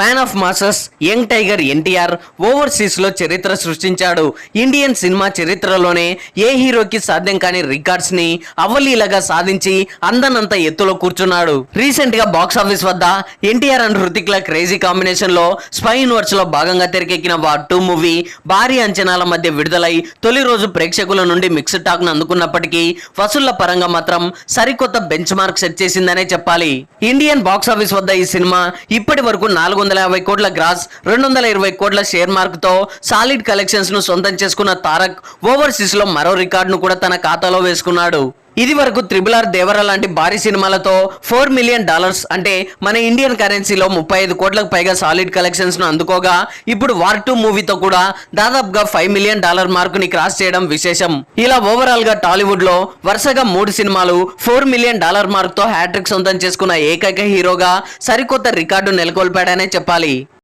Man of masses young tiger NTR ఓవర్సీస్లో చరిత్ర సృష్టించాడు. Indian cinema చరిత్రలోనే ఏ హీరోకి సాధ్యం కాని రికార్డ్స్ని అవలీలగా సాధించి అందనంత ఎత్తులో కూర్చున్నాడు. రీసెంట్గా బాక్స్ ఆఫీస్ వద్ద ఎన్టీఆర్ అండ్ హృతిక్ల క్రేజీ కాంబినేషన్లో స్పై యూనివర్స్లో భాగంగా తెరకెక్కిన వార్ టూ మూవీ భారీ అంచనాల మధ్య విడుదలై తొలి రోజు ప్రేక్షకుల నుండి మిక్స్డ్ టాక్ను అందుకున్నప్పటికీ వసూళ్ళ పరంగా మాత్రం సరికొత్త బెంచ్ మార్క్ సెట్ చేసిందనే చెప్పాలి. ఇండియన్ బాక్స్ ఆఫీస్ వద్ద ఈ సినిమా ఇప్పటి వరకు నాలుగు వందల యాభై కోట్ల గ్రాస్ రెండు వందల ఇరవై కోట్ల షేర్ మార్క్తో సాలిడ్ కలెక్షన్స్ను సొంతం చేసుకున్న తారక్ ఓవర్సీస్లో మరో రికార్డును కూడా తన ఖాతాలో వేసుకున్నాడు. ఇది వరకు త్రిబుల్ ఆర్ దేవర లాంటి భారీ సినిమాలతో ఫోర్ మిలియన్ డాలర్స్ అంటే మన ఇండియన్ కరెన్సీలో ముప్పై ఐదు కోట్లకు పైగా సాలిడ్ కలెక్షన్స్ను అందుకోగా ఇప్పుడు వార్ టూ మూవీతో కూడా దాదాపుగా ఫైవ్ మిలియన్ డాలర్ మార్క్ని క్రాస్ చేయడం విశేషం. ఇలా ఓవరాల్గా టాలీవుడ్లో వరుసగా మూడు సినిమాలు ఫోర్ మిలియన్ డాలర్ మార్క్తో హ్యాట్రిక్ సొంతం చేసుకున్న ఏకైక హీరోగా సరికొత్త రికార్డు నెలకొల్పాడనే చెప్పాలి.